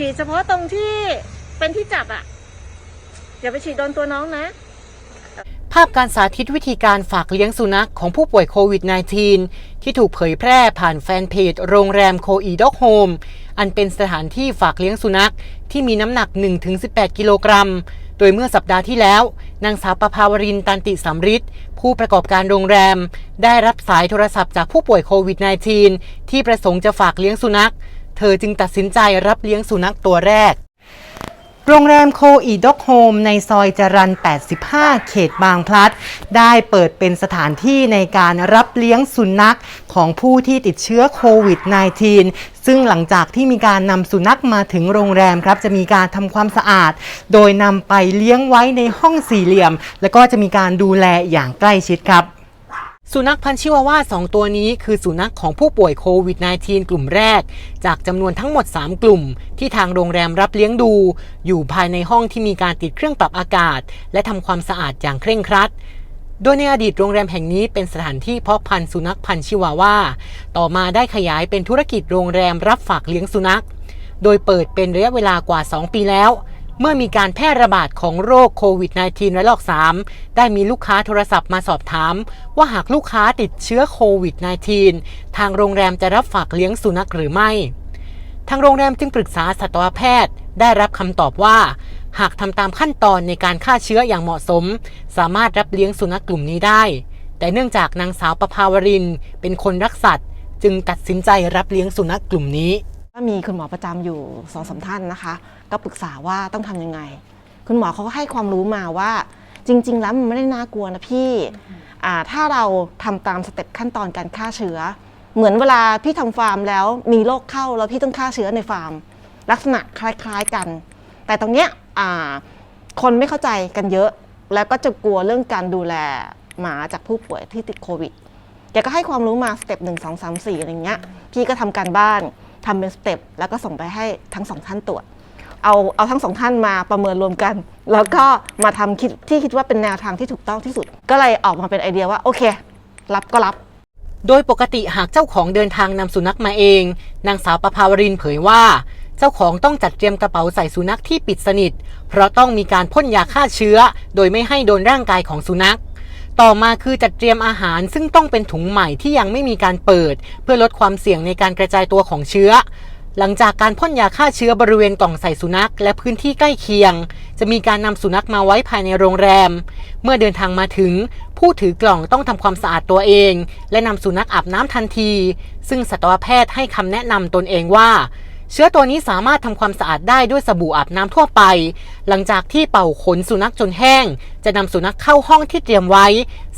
ฉีดเฉพาะตรงที่เป็นที่จับอะอย่าไปฉีดโดนตัวน้องนะ ภาพการสาธิตวิธีการฝากเลี้ยงสุนัขของผู้ป่วยโควิด -19 ที่ถูกเผยแพร่ผ่านแฟนเพจโรงแรมโคอีด็อกโฮมอันเป็นสถานที่ฝากเลี้ยงสุนัขที่มีน้ำหนัก 1-18 กิโลกรัม โดยเมื่อสัปดาห์ที่แล้ว นางสาวประภาวรินตันติสัมฤทธิ์ผู้ประกอบการโรงแรม ได้รับสายโทรศัพท์จากผู้ป่วยโควิด -19 ที่ประสงค์จะฝากเลี้ยงสุนัข เธอจึงตัดสินใจรับเลี้ยงสุนัขตัวแรก โรงแรมโคอีด็อกโฮมในซอยจรัน 85 เขตบางพลัด ได้เปิดเป็นสถานที่ในการรับเลี้ยงสุนัขของผู้ที่ติดเชื้อโควิด -19 ซึ่งหลังจากที่มีการนำสุนัขมาถึงโรงแรมครับ จะมีการทำความสะอาด โดยนำไปเลี้ยงไว้ในห้องสี่เหลี่ยม แล้วก็จะมีการดูแลอย่างใกล้ชิดครับ สุนัขพันชิวาว่า 2 ตัวนี้คือสุนัขของผู้ป่วยโควิด -19 กลุ่มแรก จากจำนวนทั้งหมด 3 กลุ่ม ที่ทางโรงแรมรับเลี้ยงดู อยู่ภายในห้องที่มีการติดเครื่องปรับอากาศ และทำความสะอาดอย่างเคร่งครัด โดยในอดีตโรงแรมแห่งนี้เป็นสถานที่เพาะพันธุ์สุนัขพันธุ์ชิวาว่า ต่อมาได้ขยายเป็นธุรกิจโรงแรมรับฝากเลี้ยงสุนัข โดยเปิดเป็นระยะเวลากว่า 2 ปีแล้ว เมื่อมีการแพร่ระบาดของโรคโควิด -19 ระลอก 3 ได้มีลูกค้าโทรศัพท์มาสอบถาม ว่าหากลูกค้าติดเชื้อโควิด -19 ทางโรงแรมจะรับฝากเลี้ยงสุนัขหรือไม่ ทางโรงแรมจึงปรึกษาสัตวแพทย์ ได้รับคำตอบว่า หากทำตามขั้นตอนในการฆ่าเชื้ออย่างเหมาะสม สามารถรับเลี้ยงสุนัขกลุ่มนี้ได้ แต่เนื่องจากนางสาวประภาวรินเป็นคนรักสัตว์ จึงตัดสินใจรับเลี้ยงสุนัขกลุ่มนี้ ก็มีคุณหมอประจำอยู่สองสามท่านนะคะ ก็ปรึกษาว่าต้องทำยังไง คุณหมอเขาก็ให้ความรู้มาว่า จริง ๆ แล้วมันไม่ได้น่ากลัวนะพี่ถ้าเราทำตามสเต็ปขั้นตอนการฆ่าเชื้อ เหมือนเวลาพี่ทำฟาร์มแล้วมีโรคเข้าแล้วพี่ต้องฆ่าเชื้อในฟาร์ม ลักษณะคล้ายๆกัน แต่ตรงเนี้ยคนไม่เข้าใจกันเยอะ แล้วก็จะกลัวเรื่องการดูแลหมาจากผู้ป่วยที่ติดโควิดแกก็ให้ความรู้มาสเต็ปหนึ่งสองสามสี่อะไรเงี้ย พี่ก็ทำการบ้าน ทำเป็นสเต็ปแล้วก็ส่งไปให้ทั้งสองท่านตรวจ เอาเอาทั้งสองท่านมาประเมินรวมกัน แล้วก็มาทำคิดที่คิดว่าเป็นแนวทางที่ถูกต้องที่สุด ก็เลยออกมาเป็นไอเดียว่าโอเค รับก็รับโดยปกติหากเจ้าของเดินทางนำสุนัขมาเอง นางสาวประภาวรินเผยว่า เจ้าของต้องจัดเตรียมกระเป๋าใส่สุนัขที่ปิดสนิท เพราะต้องมีการพ่นยาฆ่าเชื้อ โดยไม่ให้โดนร่างกายของสุนัข ต่อมาคือจัดเตรียมอาหารซึ่งต้องเป็นถุงใหม่ที่ยังไม่มีการเปิด เพื่อลดความเสี่ยงในการกระจายตัวของเชื้อ หลังจากการพ่นยาฆ่าเชื้อบริเวณกล่องใส่สุนัข และพื้นที่ใกล้เคียง จะมีการนำสุนัขมาไว้ภายในโรงแรม เมื่อเดินทางมาถึง ผู้ถือกล่องต้องทำความสะอาดตัวเอง และนำสุนัขอาบน้ำทันที ซึ่งสัตวแพทย์ให้คำแนะนำตนเองว่า เชื้อตัวนี้สามารถทำความสะอาดได้ด้วยสบู่อาบน้ำทั่วไป หลังจากที่เป่าขนสุนัขจนแห้ง จะนำสุนัขเข้าห้องที่เตรียมไว้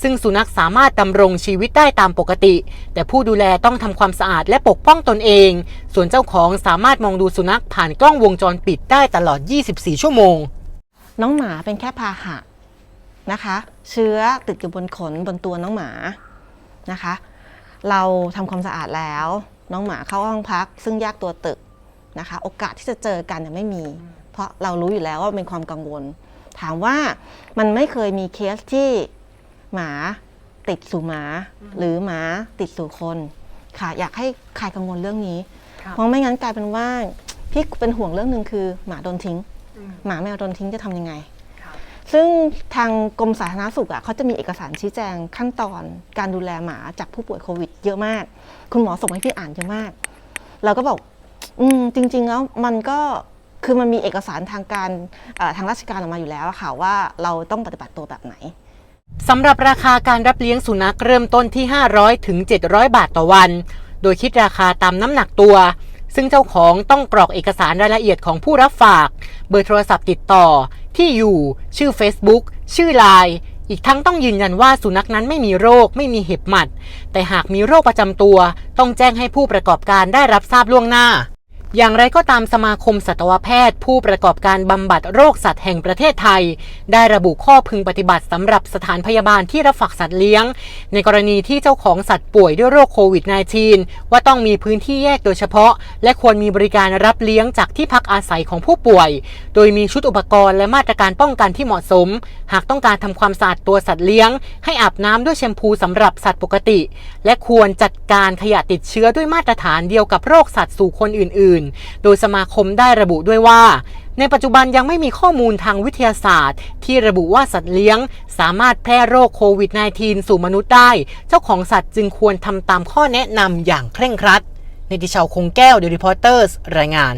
ซึ่งสุนัขสามารถดำรงชีวิตได้ตามปกติ แต่ผู้ดูแลต้องทำความสะอาดและปกป้องตนเอง ส่วนเจ้าของสามารถมองดูสุนัขผ่านกล้องวงจรปิดได้ตลอด 24 ชั่วโมง น้องหมาเป็นแค่พาหะนะคะ เชื้อติดอยู่บนขนบนตัวน้องหมานะคะ เราทำความสะอาดแล้ว น้องหมาเข้าห้องพัก ซึ่งแยกตัวตึก นะคะ โอกาสที่จะเจอกันเนี่ยไม่มี เพราะเรารู้อยู่แล้วว่าเป็นความกังวล ถามว่ามันไม่เคยมีเคสที่หมาติดสู่หมา หรือหมาติดสู่คนค่ะ อยากให้ใครกังวลเรื่องนี้ เพราะไม่งั้นกลายเป็นว่าพี่เป็นห่วงเรื่องหนึ่งคือหมาโดนทิ้ง หมาแมวโดนทิ้งจะทำยังไง ซึ่งทางกรมสาธารณสุขอะเขาจะมีเอกสารชี้แจงขั้นตอนการดูแลหมาจากผู้ป่วยโควิด เยอะมาก คุณหมอส่งให้พี่อ่านเยอะมาก เราก็บอก อืมจริง ๆ แล้วมันก็คือมันมีเอกสารทางการเอ่อทางราชการออกมาอยู่แล้วอะค่ะว่าเราต้องปฏิบัติตัวแบบไหน สำหรับราคาการรับเลี้ยงสุนัขเริ่มต้นที่ 500 ถึง 700 บาทต่อวัน โดยคิดราคาตามน้ำหนักตัว ซึ่งเจ้าของต้องกรอกเอกสารรายละเอียดของผู้รับฝาก เบอร์โทรศัพท์ติดต่อ ที่อยู่ ชื่อ Facebook ชื่อไลน์อีกทั้งต้องยืนยันว่าสุนัขนั้นไม่มีโรค ไม่มีเห็บหมัด แต่หากมีโรคประจำตัว ต้องแจ้งให้ผู้ประกอบการได้รับทราบล่วงหน้า อย่างไรก็ตามสมาคมสัตวแพทย์ ผู้ประกอบการบำบัดโรคสัตว์แห่งประเทศไทย ได้ระบุข้อพึงปฏิบัติสำหรับสถานพยาบาลที่รับฝากสัตว์เลี้ยง ในกรณีที่เจ้าของสัตว์ป่วยด้วยโรคโควิด -19 ว่าต้องมีพื้นที่แยกโดยเฉพาะ และควรมีบริการรับเลี้ยงจากที่พักอาศัยของผู้ป่วย โดยมีชุดอุปกรณ์และมาตรการป้องกันที่เหมาะสม หากต้องการทำความสะอาดตัวสัตว์เลี้ยง ให้อาบน้ำด้วยแชมพูสำหรับสัตว์ปกติ และควรจัดการขยะติดเชื้อด้วยมาตรฐานเดียวกับโรคสัตว์สู่คนอื่นโดยสมาคมได้ระบุด้วยว่า ในปัจจุบันยังไม่มีข้อมูลทางวิทยาศาสตร์ ที่ระบุว่าสัตว์เลี้ยง สามารถแพร่โรคโควิด -19 สู่มนุษย์ได้ เจ้าของสัตว์จึงควรทำตามข้อแนะนำอย่างเคร่งครัด ในดิชาวคงแก้วเดลิพอร์เตอร์สรายงาน